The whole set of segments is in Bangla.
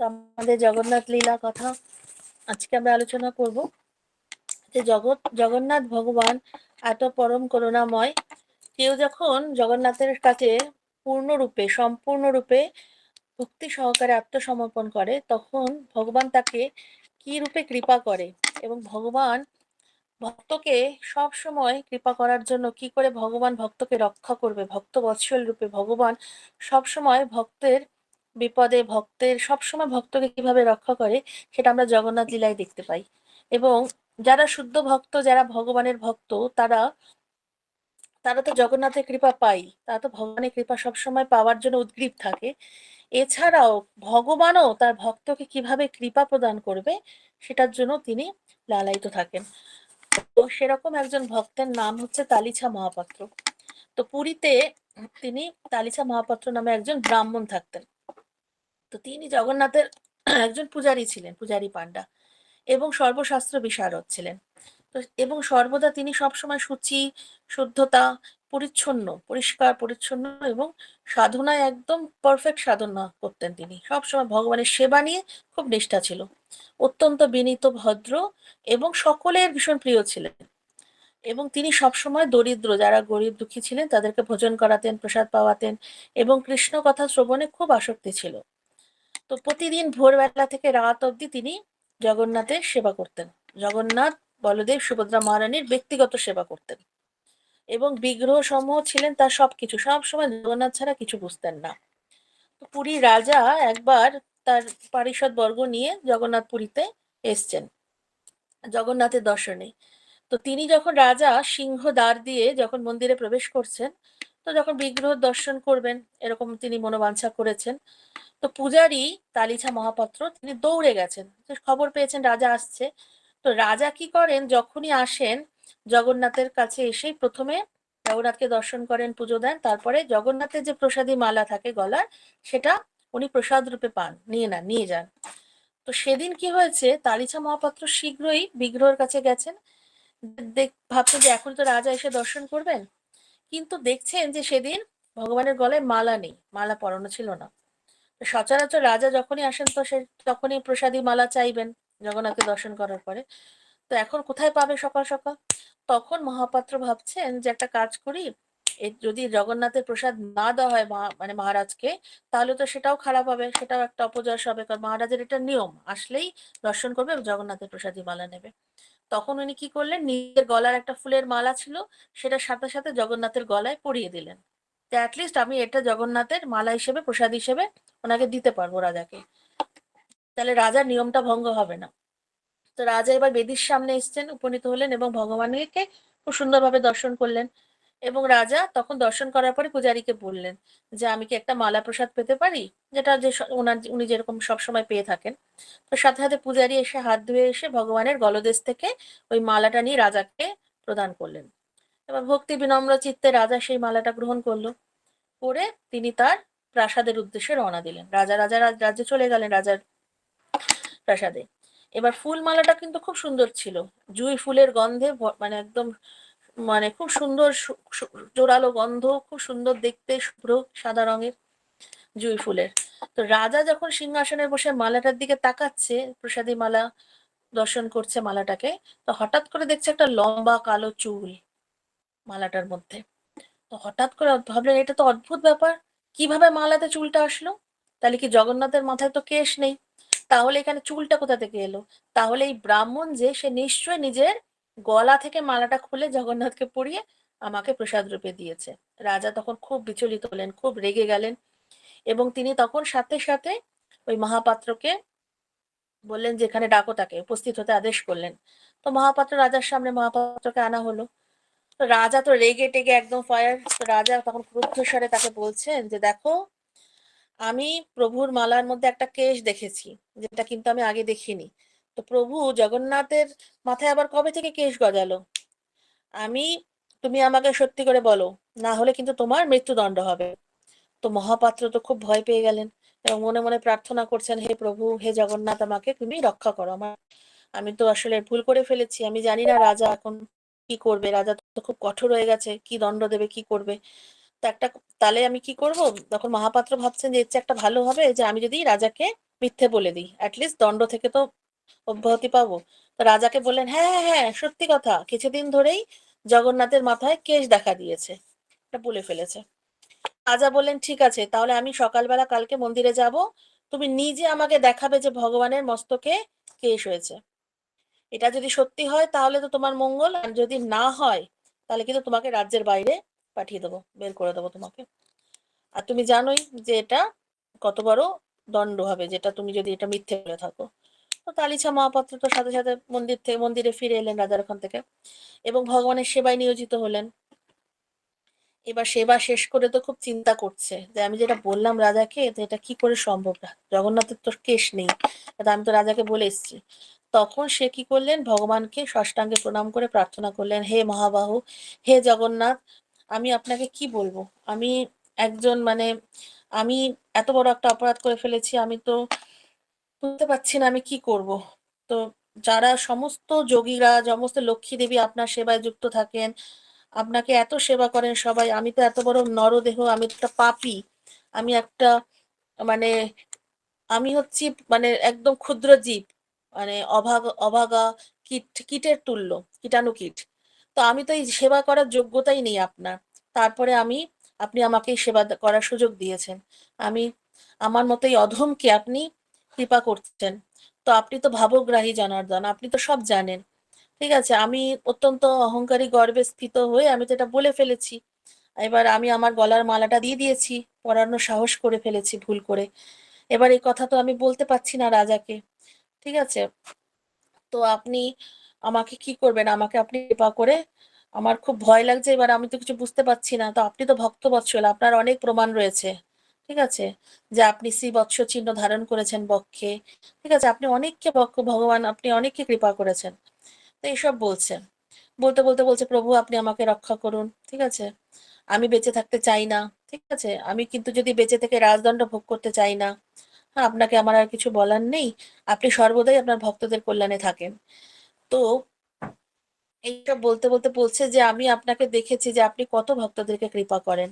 আমাদের জগন্নাথ লীলা কথা আজকে আমরা আলোচনা করব। যে জগৎ, জগন্নাথ ভগবান এত পরম করুণাময়, কেউ যখন জগন্নাথের কাছে পূর্ণরূপে, সম্পূর্ণরূপে ভক্তি সহকারে আত্মসমর্পণ করে, তখন ভগবান তাকে কি রূপে কৃপা করে এবং ভগবান ভক্তকে সব সময় কৃপা করার জন্য কি করে ভগবান ভক্তকে রক্ষা করবে, ভক্ত বৎসল রূপে ভগবান সব সময় ভক্তের বিপদে ভক্তের, সবসময় ভক্তকে কীভাবে রক্ষা করে সেটা আমরা জগন্নাথ লীলায় দেখতে পাই। এবং যারা শুদ্ধ ভক্ত, যারা ভগবানের ভক্ত, তারা তারা তো জগন্নাথের কৃপা পাই। তারা তো ভগবানের কৃপা সবসময় পাওয়ার জন্য উদ্গ্রীব থাকে। এছাড়াও ভগবানও তার ভক্তকে কীভাবে কৃপা প্রদান করবে সেটার জন্য তিনি লালায়িত থাকেন। তো সেরকম একজন ভক্তের নাম হচ্ছে তালিছা মহাপাত্র। তো পুরীতে তিনি তালিছা মহাপাত্র নামে একজন ব্রাহ্মণ থাকতেন। তো তিনি জগন্নাথের একজন পূজারী ছিলেন, পূজারী পাণ্ডা এবং সর্বশাস্ত্র বিশারদ ছিলেন। তো এবং সর্বদা তিনি সবসময় সূচি, শুদ্ধতা, পরিচ্ছন্ন, পরিষ্কার, পরিচ্ছন্ন এবং সাধনায় একদম পারফেক্ট সাধনা করতেন তিনি। সবসময় ভগবানের সেবা নিয়ে খুব নিষ্ঠা ছিল। অত্যন্ত বিনীত, ভদ্র এবং সকলের ভীষণ প্রিয় ছিলেন। এবং তিনি সবসময় দরিদ্র, যারা গরিব, দুঃখী ছিলেন, তাদেরকে ভোজন করাতেন, প্রসাদ পাওয়াতেন এবং কৃষ্ণ কথা শ্রবণে খুব আসক্তি ছিল। তো প্রতিদিন ভোরবেলা থেকে রাত অবধি তিনি জগন্নাথের সেবা করতেন। জগন্নাথ বলদেব সুভদ্রা মহারানীর ব্যক্তিগত সেবা করতেন। এবং বিগ্রহ সমূহ ছিলেন তার সবকিছু। সব সময় জগন্নাথ ছাড়া কিছু বুঝতেন না। পুরী রাজা একবার তার পারিষদ বর্গ নিয়ে জগন্নাথ পুরীতে এসছেন, জগন্নাথের দর্শনে। তো তিনি যখন রাজা সিংহ দ্বার দিয়ে যখন মন্দিরে প্রবেশ করছেন তো যখন বিগ্রহ দর্শন করবেন, এরকম তিনি মনোবাঞ্ছা করেছেন, তো পূজারী তালিছা মহাপাত্র তিনি দৌড়ে গেছেন। খবর পেয়েছেন রাজা আসছে। তো রাজা কি করেন? যখনই আসেন, জগন্নাথের কাছে এসেই প্রথমে জগন্নাথকে দর্শন করেন, পুজো দেন, তারপরে জগন্নাথের যে প্রসাদী মালা থাকে গলার, সেটা উনি প্রসাদ রূপে পান, নিয়ে না নিয়ে যান। তো সেদিন কি হয়েছে? তালিছা মহাপাত্র শীঘ্রই বিগ্রহের কাছে গেছেন। দেখ, ভাবছেন যে এখন তো রাজা এসে দর্শন করবেন? কিন্তু দেখছেন যে সেদিন ভগবানের গলায় মালা নেই, মালা পরানো ছিল না। সচরাচর রাজা যখনই আসেন তো সে তখনই প্রসাদী মালা চাইবেন জগন্নাথকে দর্শন করার পরে। তো এখন কোথায় পাবে সকাল সকাল? তখন মহাপাত্র ভাবছেন যে একটা কাজ করি যদি জগন্নাথের প্রসাদ না দেওয়া হয় মানে মহারাজকে, তাহলে তো সেটাও খারাপ হবে, সেটাও একটা অপযশ হবে, কারণ মহারাজের এটা নিয়ম। আসলেই দর্শন করবে জগন্নাথের প্রসাদী মালা নেবে। তখন উনি কি করলেন? নিজের গলার একটা ফুলের মালা ছিল, সেটা সাথে সাথে জগন্নাথের গলায় পরিয়ে দিলেন। তো অ্যাটলিস্ট আমি এটা জগন্নাথের মালা হিসেবে, প্রসাদ হিসেবে ওনাকে দিতে পারব রাজাকে। তাহলে রাজার নিয়মটা ভঙ্গ হবে না। তো রাজা এবার বেদির সামনে এসছেন, উপনীত হলেন এবং ভগবানকে খুব সুন্দরভাবে দর্শন করলেন। এবং রাজা তখন দর্শন করার পরে পূজারীকে বললেন যে, আমি কি একটা মালা প্রসাদ পেতে পারি? যেটা যে ওনার উনি যেরকম সবসময় পেয়ে থাকেন। তো সাথে সাথে পূজারী এসে হাত ধুয়ে এসে ভগবানের গলদেশ থেকে ওই মালাটা নিয়ে রাজাকে প্রদান করলেন। এবার ভক্তি বিনম্র চিত্তে রাজা সেই মালাটা গ্রহণ করল। করে তিনি তার প্রাসাদের উদ্দেশ্যে রওনা দিলেন। রাজা রাজা রাজ্যে চলে গেলেন রাজার প্রাসাদে। এবার ফুল মালাটা কিন্তু খুব সুন্দর ছিল। জুই ফুলের গন্ধে মানে একদম মানে খুব সুন্দর জোরালো গন্ধ, খুব সুন্দর দেখতে, শুভ্র, সাদা রঙের জুই ফুলের। তো রাজা যখন সিংহাসনে বসে মালাটার দিকে তাকাচ্ছে, প্রসাদী মালা দর্শন করছে মালাটাকে, তো হঠাৎ করে দেখছে একটা লম্বা কালো চুল মালাটার মধ্যে। তো হঠাৎ করে ভাবলেন, এটা তো অদ্ভুত ব্যাপার। কীভাবে মালাতে চুলটা আসলো? তাহলে কি জগন্নাথের মাথায় তো কেশ নেই। তাহলে এখানে চুলটা কোথা থেকে এলো? তাহলে এই ব্রাহ্মণ যে, সে নিশ্চয় নিজের গলা থেকে মালাটা খুলে জগন্নাথকে পরিয়ে আমাকে প্রসাদ রূপে দিয়েছে। রাজা তখন খুব বিচলিত হলেন, খুব রেগে গেলেন এবং তিনি তখন সাথে সাথে ওই মহাপাত্রকে বললেন যে এখানে ডাকো তাকে। উপস্থিত হতে আদেশ করলেন। তো মহাপাত্র রাজার সামনে মহাপাত্রকে আনা হলো। তো রাজা তো রেগে টেগে একদম ফায়ার, তো রাজা তখন ক্রুদ্ধ স্বরে তাকে বলছেন যে, দেখো, আমি প্রভুর মালার মধ্যে একটা কেশ দেখেছি, যেটা কিন্তু আমি আগে দেখিনি। তো প্রভু জগন্নাথের মাথায় আবার কবে থেকে কেশ গজালো? আমি, তুমি আমাকে সত্যি করে বলো, না হলে কিন্তু তোমার মৃত্যুদণ্ড হবে। তো মহাপাত্র তো খুব ভয় পেয়ে গেলেন এবং মনে মনে প্রার্থনা করছেন, হে প্রভু, হে জগন্নাথ, আমাকে তুমি রক্ষা করো আমার। আমি তো আসলে ভুল করে ফেলেছি, আমি জানি না রাজা এখন কি করবে, রাজা তো খুব কঠোর হয়ে গেছে, কি দণ্ড দেবে, কি করবে। তো একটা, তাহলে আমি কি করব? তখন মহাপাত্র ভাবছেন যে এর একটা ভালো হবে যে আমি যদি রাজাকে মিথ্যে বলে দিই অ্যাটলিস্ট দণ্ড থেকে তো অব্যাহতি পাবো। রাজাকে বললেন হ্যাঁ হ্যাঁ হ্যাঁ সত্যি কথা। কিছুদিন ধরেই জগন্নাথের মাথায় কেশ দেখা দিয়েছে। এটা বলে ফেলেছে। রাজা বললেন, ঠিক আছে, তাহলে আমি সকালবেলা কালকে মন্দিরে যাব। তুমি নিজে আমাকে দেখাবে যে ভগবানের মস্তকে কেশ হয়েছে। এটা যদি সত্যি হয়, তাহলে তো তোমার মঙ্গল। আর যদি না হয়, তাহলে কিন্তু তোমাকে রাজ্যের বাইরে পাঠিয়ে দেবো, বের করে দেবো তোমাকে। আর তুমি জানোই যে এটা কত বড় দণ্ড হবে যেটা তুমি যদি এটা মিথ্যে বলে থাকো। তো তালিছা মহাপাত্র তো সাথে সাথে মন্দির থেকে, মন্দিরে ফিরে এলেন রাজার ওখান থেকে এবং ভগবানের সেবায় নিয়োজিত হলেন। এবার সেবা শেষ করে তো খুব চিন্তা করছে যে আমি যেটা বললাম রাজাকে এটা কি করে সম্ভব না, জগন্নাথের তো কেস নেই আমি তো রাজাকে বলে এসেছি। তখন সে কি করলেন, ভগবানকে ষষ্ঠাঙ্গে প্রণাম করে প্রার্থনা করলেন, হে মহাবাহু, হে জগন্নাথ, আমি আপনাকে কি বলব? আমি একজন মানে আমি এত বড় একটা অপরাধ করে ফেলেছি, আমি তো বুঝতে পারছি না আমি কি করব। তো যারা সমস্ত যোগীরা, সমস্ত লক্ষ্মী দেবী আপনার সেবায় যুক্ত থাকেন, আপনাকে এত সেবা করেন সবাই, আমি তো এত বড় নরদেহ, আমি একটা পাপি, আমি একটা মানে আমি হচ্ছি মানে একদম ক্ষুদ্র জীব মানে অভাগ, অভাগা কীট, কীটের তুল্য, কীটাণু কীট। তো আমি তো এই সেবা করার যোগ্যতাই নেই আপনার। তারপরে আমি, আপনি আমাকে সেবা করার সুযোগ দিয়েছেন। আমি, আমার মতো এই অধমকে আপনি কৃপা করছেন। তো আপনি তো ভাবগ্রাহী জনার্দন, আপনি তো সব জানেন। ঠিক আছে, আমি অত্যন্ত অহংকারী গর্বে স্থিত হয়ে আমি তো এটা বলে ফেলেছি। এবার আমি আমার গলার মালাটা দিয়ে দিয়েছি, পরানোর সাহস করে ফেলেছি ভুল করে। এবার এই কথা তো আমি বলতে পারছি না রাজাকে। ঠিক আছে, তো আপনি আমাকে কি করবেন? আমাকে আপনি কৃপা করে, আমার খুব ভয় লাগছে, এবার আমি তো কিছু বুঝতে পারছি না। তো আপনি তো ভক্ত বৎসল আপনার অনেক প্রমাণ রয়েছে। ঠিক আছে? যে আপনি শ্রী বৎস চিহ্ন ধারণ করেছেন বক্ষে, ঠিক আছে? আপনি অনেককে বক্ষ ভগবান, আপনি অনেককে কৃপা করেছেন। তো এইসব বলছে বলতে বলতে বলছে, প্রভু, আপনি আমাকে রক্ষা করুন। ঠিক আছে? আমি বেঁচে থাকতে চাই না। ঠিক আছে? আমি কিন্তু যদি বেঁচে থেকে রাজদণ্ড ভোগ করতে চাই না। হ্যাঁ আপনাকে আমার আর কিছু বলার নেই। আপনি সর্বদাই আপনার ভক্তদের কল্যাণে থাকেন। তো এইসব বলতে বলতে বলছে যে, আমি আপনাকে দেখেছি যে আপনি কত ভক্তদেরকে কৃপা করেন।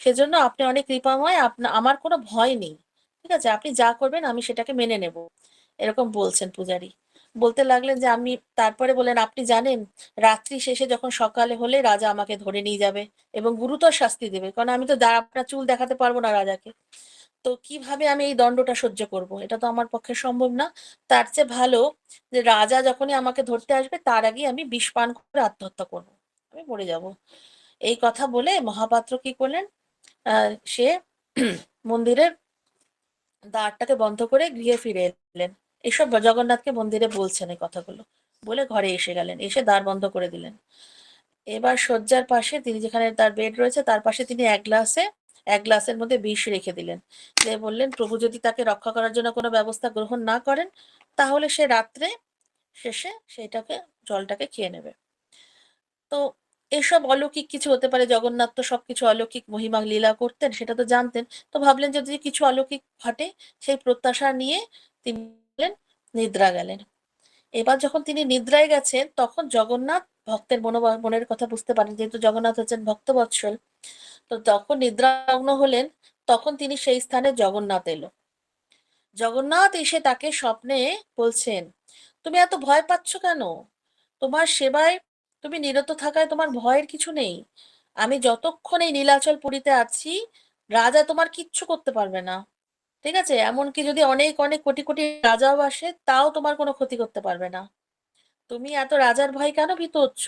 সেজন্য আপনি অনেক কৃপাময় আপনার আমার কোনো ভয় নেই। ঠিক আছে? আপনি যা করবেন, আমি সেটাকে মেনে নেব। এরকম বলছেন পূজারী। বলতে লাগলেন যে, আমি তারপরে বলেন আপনি জানেন, রাত্রি শেষে যখন সকালে হলে রাজা আমাকে ধরে নিয়ে যাবে এবং গুরুতর শাস্তি দেবে। কারণ আমি তো আপনার চুল দেখাতে পারব না রাজাকে। তো কীভাবে আমি এই দণ্ডটা সহ্য করব? এটা তো আমার পক্ষে সম্ভব না। তার চেয়ে ভালো যে, রাজা যখনই আমাকে ধরতে আসবে, তার আগে আমি বিষ পান করে আত্মহত্যা করব। আমি মরে যাব। এই কথা বলে মহাপাত্র কি করলেন? সে মন্দিরের দ্বারটাকে বন্ধ করে গৃহে ফিরে এলেন। এসব জগন্নাথকে মন্দিরে বলছেন এই কথাগুলো বলে ঘরে এসে গেলেন। এসে দ্বার বন্ধ করে দিলেন। এবার শয্যার পাশে তিনি যেখানে তার বেড রয়েছে, তার পাশে তিনি এক গ্লাসে এক গ্লাসের মধ্যে বিষ রেখে দিলেন। যে বললেন, প্রভু যদি তাকে রক্ষা করার জন্য কোনো ব্যবস্থা গ্রহণ না করেন, তাহলে সে রাত্রে শেষে সেটাকে জলটাকে খেয়ে নেবে। তো এসব অলৌকিক কিছু হতে পারে, জগন্নাথ তো সবকিছু অলৌকিক, মহিমা লীলা করতেন, সেটা তো জানতেন। তো ভাবলেন যদি কিছু অলৌকিক ঘটে, সেই প্রত্যাশা নিয়ে তিনি নিদ্রা গেলেন। এবার যখন তিনি নিদ্রায় গেছেন, তখন জগন্নাথ ভক্তের মনের কথা বুঝতে পারেন, যেহেতু জগন্নাথ হচ্ছেন ভক্ত বৎসল তো যখন নিদ্রাগ্ন হলেন, তখন তিনি সেই স্থানে জগন্নাথ এলো। জগন্নাথ এসে তাকে স্বপ্নে বলছেন, তুমি এত ভয় পাচ্ছ কেন? তোমার সেবায় তুমি নিরত থাকায় তোমার ভয়ের কিছু নেই। আমি যতক্ষণ এই নীলাচল পুরীতে আছি, রাজা তোমার কিচ্ছু করতে পারবে না। ঠিক আছে? এমনকি যদি অনেক অনেক কোটি কোটি রাজাও আসে, তাও তোমার কোনো ক্ষতি করতে পারবে না। তুমি এত রাজার ভয় কেন ভীত হচ্ছ?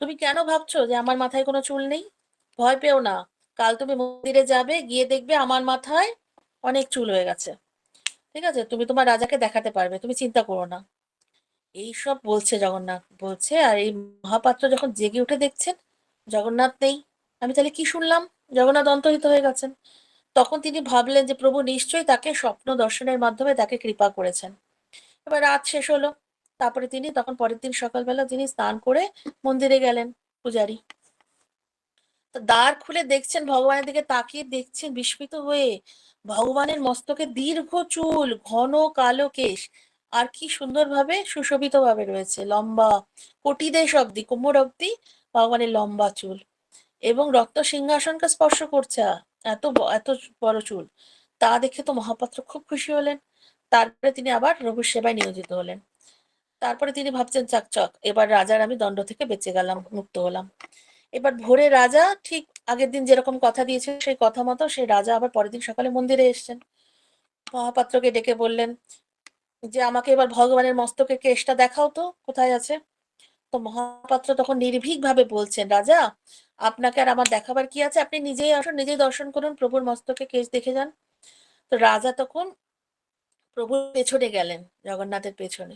তুমি কেন ভাবছ যে আমার মাথায় কোনো চুল নেই? ভয় পেও না। কাল তুমি মন্দিরে যাবে, গিয়ে দেখবে আমার মাথায় অনেক চুল হয়ে গেছে। ঠিক আছে? তুমি তোমার রাজাকে দেখাতে পারবে, তুমি চিন্তা করো না। এই সব বলছে জগন্নাথ বলছে, আর এই মহাপাত্র যখন জেগে উঠে দেখছেন, জগন্নাথ নেই। আমি তাহলে কি শুনলাম? জগন্নাথ অন্তহিত হয়ে গেছেন। তখন তিনি ভাবলেন যে প্রভু নিশ্চয়ই তাকে স্বপ্ন দর্শনের মাধ্যমে তাকে কৃপা করেছেন। এবার রাত শেষ হলো। তারপরে তিনি তখন পরের দিন সকালবেলা তিনি স্নান করে মন্দিরে গেলেন, পূজারী। দ্বার খুলে দেখছেন, ভগবানের দিকে তাকিয়ে দেখছেন বিস্মিত হয়ে, ভগবানের মস্তকে দীর্ঘ চুল, ঘন কালো কেশ আর কি সুন্দরভাবে সুশোভিত ভাবে রয়েছে। লম্বা কটিদেশ অব্দি কোমর অব্দি ভগবানের লম্বা চুল এবং রক্ত সিংহাসনকে স্পর্শ করছে এত এত বড় চুল। তা দেখে তো মহাপাত্র খুব খুশি হলেন। তারপরে তিনি আবার প্রভুর সেবায় নিয়োজিত হলেন। তারপরে তিনি ভাবছেন চাকচক এবার রাজার আমি দণ্ড থেকে বেঁচে গেলাম, মুক্ত হলাম। এবার ভোরে রাজা ঠিক আগের দিন যেরকম কথা দিয়েছে, সেই কথা মতো সেই রাজা আবার পরের দিন সকালে মন্দিরে এসছেন। মহাপাত্রকে ডেকে বললেন যে আমাকে এবার ভগবানের মস্তকে কেশটা দেখাও তো, কোথায় আছে? তো মহাপাত্র তখন নির্ভীক ভাবে বলছেন, রাজা, আপনাকে আর আমার দেখাবার কি আছে? আপনি নিজেই আসুন, নিজেই দর্শন করুন, প্রভুর মস্তকে কেশ দেখে যান। তো রাজা তখন প্রভুর পেছনে গেলেন, জগন্নাথের পেছনে।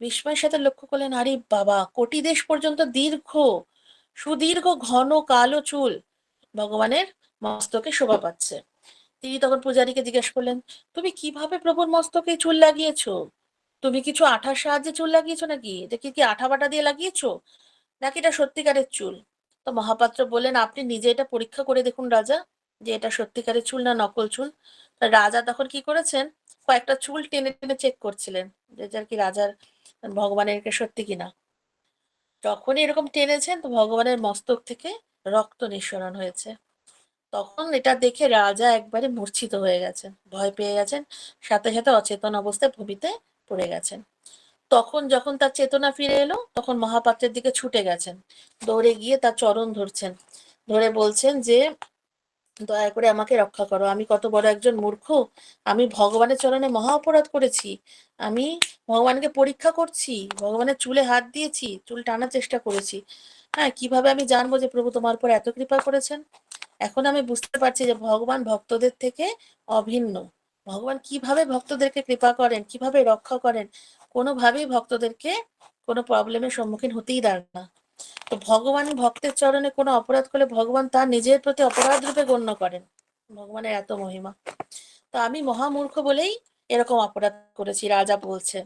বিস্ময়ের সাথে লক্ষ্য করলেন, আরে বাবা, কোটি দেশ পর্যন্ত দীর্ঘ, সুদীর্ঘ, ঘন, কালো চুল ভগবানের মস্তকে শোভা পাচ্ছে। তিনি তখন পূজারীকে জিজ্ঞেস করলেন, তুমি কীভাবে প্রভুর মস্তকে চুল লাগিয়েছো? তুমি কিছু আঠার সাহায্যে চুল লাগিয়েছো নাকি? এটা কি কি আঠা বাটা দিয়ে লাগিয়েছো? নাকি এটা সত্যিকারের চুল? তো মহাপাত্র বললেন, আপনি নিজে এটা পরীক্ষা করে দেখুন রাজা, যে এটা সত্যিকারের চুল না নকল চুল। রাজা তখন কি করেছেন, কয়েকটা চুল টেনে টেনে চেক করছিলেন, যে যার কি রাজার ভগবানের সত্যি কিনা। যখনই এরকম টেনেছেন, তো ভগবানের মস্তক থেকে রক্ত নিঃসরণ হয়েছে। তখন এটা দেখে রাজা একবারে মূর্ছিত হয়ে গেছেন। ভয় পেয়ে গেছেন, সাথে সাথে অচেতন অবস্থায় ভূমিতে পড়ে গেছেন। তখন যখন তার চেতনা ফিরে এলো, তখন মহাপাত্রের দিকে ছুটে গেছেন। দৌড়ে গিয়ে তার চরণ ধরছেন। ধরে বলছেন যে, দয়া করে আমাকে রক্ষা করো। আমি কত বড় একজন মূর্খ। আমি ভগবানের চরণে মহা অপরাধ করেছি। আমি ভগবানকে পরীক্ষা করছি, ভগবানের চুলে হাত দিয়েছি, চুল টানার চেষ্টা করেছি। হ্যাঁ কীভাবে আমি জানব যে প্রভু তোমার উপর এত কৃপা করেছেন? এখন আমি বুঝতে পারছি যে ভগবান ভক্তদের থেকে অভিন্ন। ভগবান কীভাবে ভক্তদেরকে কৃপা করেন, কীভাবে রক্ষা করেন, কোনোভাবেই ভক্তদেরকে কোনো প্রবলেমের সম্মুখীন হতেই দেন না। তো ভগবান ভক্তের চরণে কোনো অপরাধ করলে ভগবান তার নিজের প্রতি অপরাধ রূপে গণ্য করেন। ভগবানের এত মহিমা। তো আমি মহামূর্খ বলেই এরকম অপরাধ করেছি, রাজা বলছেন।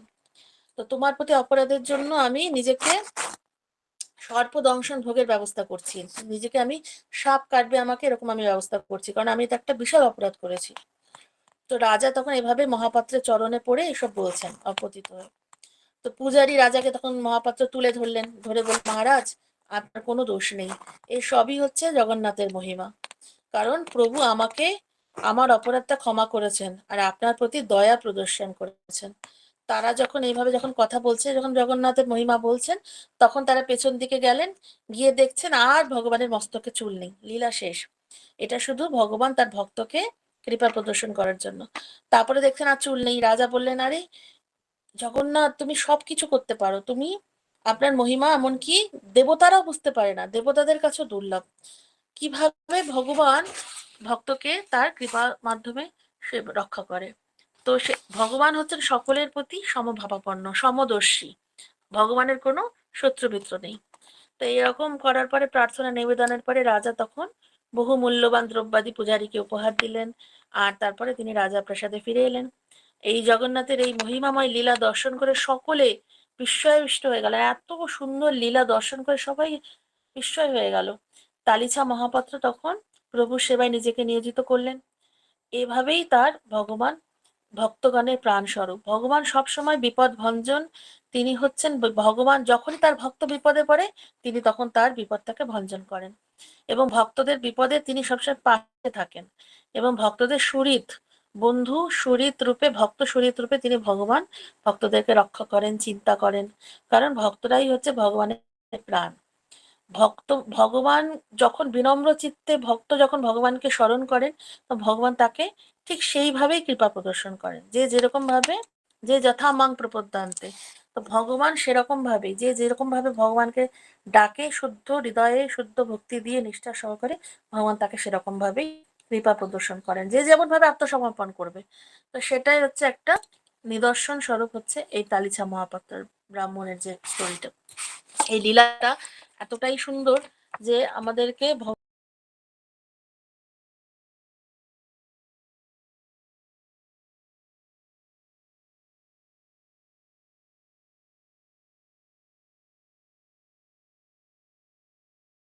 তো তোমার প্রতি অপরাধের জন্য আমি নিজেকে সর্প দংশন ভোগের ব্যবস্থা করছি। নিজেকে আমি সাপ কাটবে আমাকে এরকম আমি ব্যবস্থা করছি, কারণ আমি তো একটা বিশাল অপরাধ করেছি। তো রাজা তখন এভাবে মহাপাত্রের চরণে পড়ে এসব বলছেন অপতিত হয়ে। তো পূজারী রাজাকে তখন মহাপাত্র তুলে ধরলেন, ধরে বল মহারাজ, আপনার কোনো দোষ নেই। এই সবই হচ্ছে জগন্নাথের মহিমা। কারণ প্রভু আমাকে, আমার অপরাধটা ক্ষমা করেছেন আর আপনার প্রতি দয়া প্রদর্শন করেছেন। তারা যখন এইভাবে যখন কথা বলছে, যখন জগন্নাথের মহিমা বলছেন, তখন তারা পেছন দিকে গেলেন, গিয়ে দেখছেন আর ভগবানের মস্তকে চুল নেই, লীলা শেষ। এটা শুধু ভগবান তার ভক্তকে কৃপা প্রদর্শন করার জন্য। তারপরে দেখছেন আর চুল নেই। রাজা বললেন, আরে, জগন্নাথ, তুমি সবকিছু করতে পারো। তুমি আপনার মহিমা, এমনকি দেবতারাও বুঝতে পারে না। দেবতাদের কাছেও দুর্লভ। কীভাবে ভগবান ভক্তকে তার কৃপার মাধ্যমে সে রক্ষা করে? তো সে, ভগবান হচ্ছেন সকলের প্রতি সমভাবাপন্ন, সমদর্শী। ভগবানের কোনো শত্রু মিত্র নেই। তো এরকম করার পরে প্রার্থনা নিবেদনের পরে রাজা তখন বহু মূল্যবান দ্রব্যাদি পূজারীকে উপহার দিলেন আর তারপরে তিনি রাজা প্রাসাদে ফিরে এলেন। এই জগন্নাথের এই মহিমাময় লীলা দর্শন করে সকলে বিস্ময়বিষ্ট হয়ে গেল। এত সুন্দর লীলা দর্শন করে সবাই বিস্ময় হয়ে গেল। তালিছা মহাপাত্র তখন প্রভু সেবায় নিজেকে নিয়োজিত করলেন। এভাবেই তার ভগবান ভক্তগণের প্রাণ স্বরূপ ভগবান সবসময় বিপদ ভঞ্জন তিনি হচ্ছেন ভগবান যখনই তার ভক্ত বিপদে পড়ে, তিনি তখন তার বিপদটাকে ভঞ্জন করেন। এবং ভক্তদের বিপদে তিনি সবসময় পাশে থাকেন। এবং ভক্তদের সুরিত বন্ধু সুরিত রূপে, ভক্ত সুরিত রূপে তিনি ভগবান ভক্তদেরকে রক্ষা করেন, চিন্তা করেন। কারণ ভক্তরাই হচ্ছে ভগবানের প্রাণ। ভক্ত, ভগবান যখন বিনম্র চিত্তে, ভক্ত যখন ভগবানকে স্মরণ করেন ভগবান তাকে ঠিক সেইভাবেই কৃপা প্রদর্শন করেন। যে যেরকম ভাবে যে যথা মাং প্রপদ্যান্তে। তো ভগবান সেরকম ভাবে যে যেরকম ভাবে ভগবানকে ডাকে, শুদ্ধ হৃদয়ে শুদ্ধ ভক্তি দিয়ে নিষ্ঠা সহকারে ভগবান তাকে সেরকম ভাবেই কৃপা প্রদর্শন করেন। যে যেমন ভাবে আত্মসমর্পণ করবে। তো সেটাই হচ্ছে একটা নিদর্শন স্বরূপ হচ্ছে এই তালিছা মহাপাত্র ব্রাহ্মণের যে স্টোরিটা এই লীলাটা এতটাই সুন্দর যে আমাদেরকে